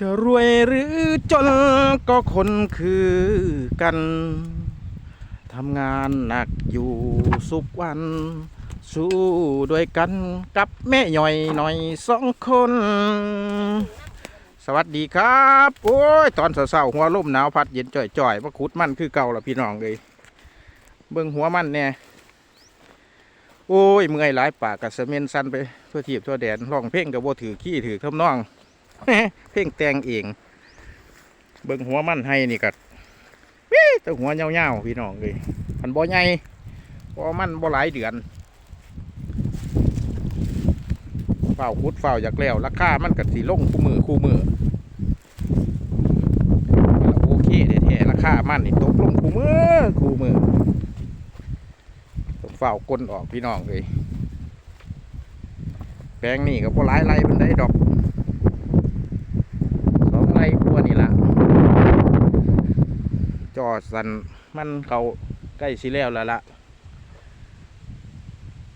จะรวยหรือจนก็คนคือกัน ทำงานหนักอยู่สุกวัน สู้ด้วยกันกับแม่ย่อยหน่อยสองคน สวัสดีครับ โอ้ย ตอนเช้าๆหัวลมหนาวพัดเย็นจ่อยๆมาขุดมันคือเก่าละพี่น้องเลยเบิ่งหัวมันเนี่ยโอ้ยเมื่อยหลายปากกับเสเมนสันไปทั่วทีบทั่วแดนร้องเพลงกับโบถือขี้ถือทำนอง เพลงแต่งเองเบิ่งหัวมันให้นี่กัดแต่หัวเงาๆพี่น้องเลยพันบ่ใหญ่เพราะมันบ่หลายเดือนเฝ้าคุดเฝ้าอยากแล้วราคามันกัดสีลงคู่มือคู่มือโอเคแท้ๆราคามันนี่ตกลงคู่มือคู่มือต้องเฝ้ากลนออกพี่น้องเลยแปลงนี่ก็บ่หลายไรมันได้ดอก สองไร่กว่านี่ละจอด สันมันเขาใกล้สิแล้วแล้วละ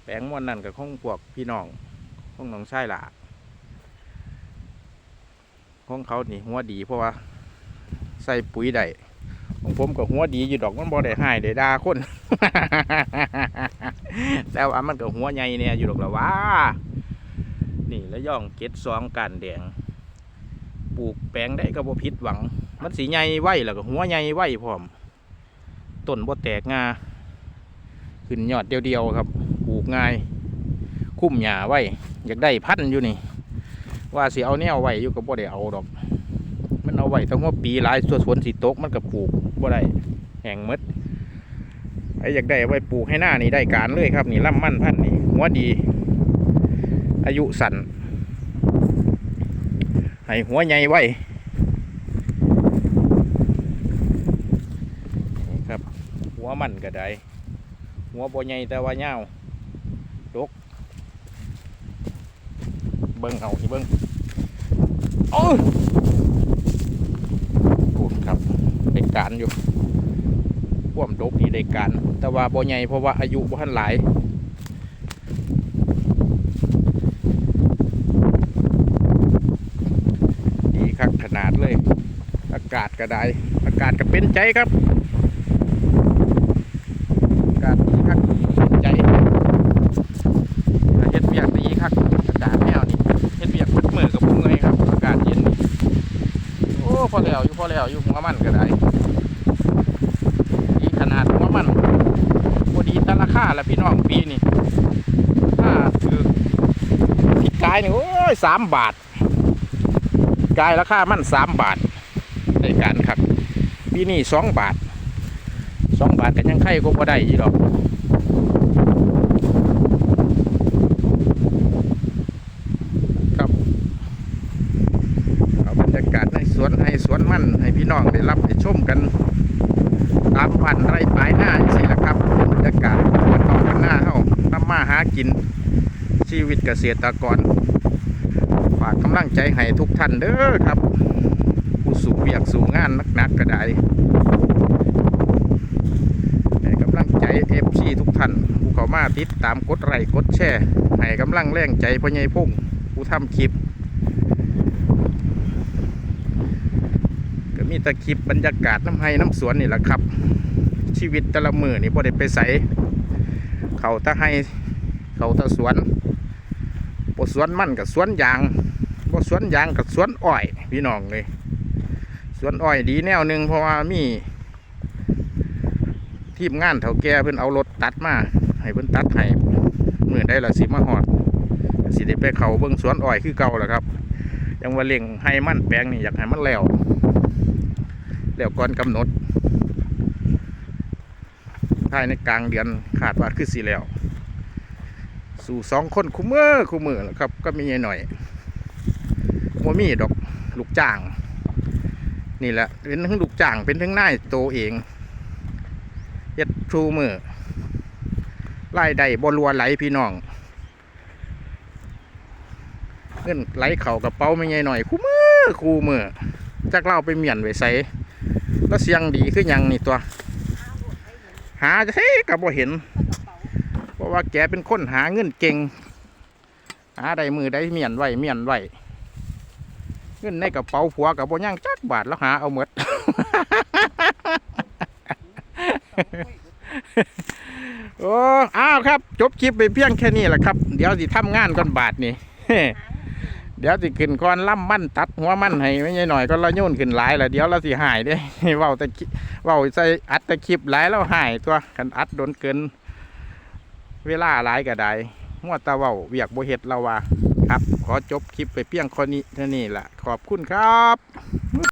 แปลงมวนนั่นกับของพวกพี่น้องของน้องชายล่ะของเขานี่หัวดีเพราะว่า ใส่ปุ๋ยได้ของผมกับหัวดีอยู่ดอกมันบ่ได้หายได้ด่าคน แต่ว่ามันกับหัวใหญ่เนี่ยอยู่ดอกละว่า นี่แล้วย่องเก็ดสองกันแดง ปลูกแปลงได้ก็บ่ผิดหวัง มันสีใหญ่ไว้แล้วก็หัวใหญ่ไว้พร้อมต้นบ่แตกงาขึ้นยอดเดียวๆครับปลูกง่าย คุ้มหญ้าไว้ อยากได้พันอยู่นี่ ว่าสิเอาแนวไว้อยู่ก็บ่ได้เอาดอก มันเอาไว้ตั้งว่าปีหลายส่วนสวนสิตกมันก็ปลูกบ่ได้แห้งมดไอ้อยากได้ไว้ปลูกให้หน้านี่ได้การเลยครับ นี่ล่ำมั่นพันนี่หัวดี อายุสั้นให้หัวใหญ่ไว้นี่ครับ หัวมันก็ได้ หัวบ่ใหญ่แต่ว่าเงาวดก เบิ้งเอาที่เบิ้งโอ้ยพูดครับได้การอยู่พ่วมดกนี่ได้การ แต่ว่าบ่ใหญ่เพราะว่าอายุบ่ทันหลายดีครับขนาดเลย อากาศก็ได้ อากาศก็เป็นใจครับ อากาศดีครับเป็นใจเฮ็ดเวียกดีครับอากาศแนวนี้เฮ็ดเวียกมืดมือกับพุ่งเลยครับ อากาศเย็นนี่โอ้ พอแล้วอยู่พอแล้วอยู่หัวมันก็ได้ดีขนาดหัวมันพอดีตราคาละพี่น้องปีนี่ถ้าคือผิดกายนี่โอ้ยสามบาทกายราคามันสามบาทในการครับปีนี้สองบาทสองบาทกันยังไข่ก็พอได้ยี่ดอกครับเอาบรรยากาศในสวน ให้สวนมันให้พี่น้องได้รับได้ชมกัน ตามวันไร่ปลายหน้าสิละครับบรรยากาศวันนอวันหน้าเฮาทำมาหากินชีวิตเกษตรกรฝากกำลังใจให้ทุกท่านเด้อครับ ผู้สู่เวียกสู่งานนักๆก็ได้ให้กำลังใจเอฟซีทุกท่านผู้เข้ามาติดตามกดไลค์กดแชร์ให้กำลังแรงใจพ่อใหญ่พงษ์ผู้ทำคลิป ก็ มีตะคลิปบรรยากาศน้ำไห้น้ำสวนนี่แหละครับ ชีวิตแต่ละมือนี่บ่ได้ไปใสเขาตะไห้เขาตะสวนบ่สวนมันกับสวนยางบ่สวนยางกับสวนอ้อยพี่น้องเลยสวนอ้อยดีแนวหนึ่งเพราะว่ามี ทีมงานเถาแก่เพิ่นเอารถตัดมาให้เพิ่นตัดให้มือได้ละสิมาหอดสิได้ไปเขาเบิ่งสวนอ้อยคือเก่าแหละครับยังว่าเล่งให้มันแปลงนี่อยากให้มันแล้ว แล้วก่อนกำหนดภายในกลางเดือนขาดว่าคือสิแล้ว สู่สองคนคู่มือคู่มือแหละครับ ก็มีหน่อยโมมีดอกลูกจ้าง นี่แหละเป็นทั้งลูกจ้างเป็นทั้งนายโตเองเฮ็ดครูมือไล่ได้บรัวไหลพี่น้องเงินไหลเข่ากระเป๋าไม่ไงหน่อยคู่มือคู่มือจักเล่าไปเมียนไว้ใส่ แล้วเสียงดีคือยังนี่ตัว หาจะเฮ้กับบ่เห็น เพราะว่าแกเป็นคนหาเงินเก่ง หาได้มือได้เมียนไหวเมียนไหวเงินในกระเป๋าผัวกับบ่ย่างจักบาทแล้วหาเอาหมดโอ้อ้าวครับ จบคลิปไปเพียงแค่นี้แหละครับ เดี๋ยวสิทำงานก่อนบาทนี่ เดี๋ยวสิขึ้นก้อนล่ำมั่นตัดหัวมั่นให้ไม่ใช่หน่อยก็ละโยนขึ้นหลายละเดี๋ยวเราสิหายได้เว้าแต่เว้าใส่อัดตะคลิปหลายแล้วหายตัวกันอัดโดนเกิน เวลาหลายก็ได้มัวตะเว้าเวียกบ่เห็ดเราว่า ครับ ขอจบคลิปไปเพียงคนนี้เท่านี้ล่ะขอบคุณครับ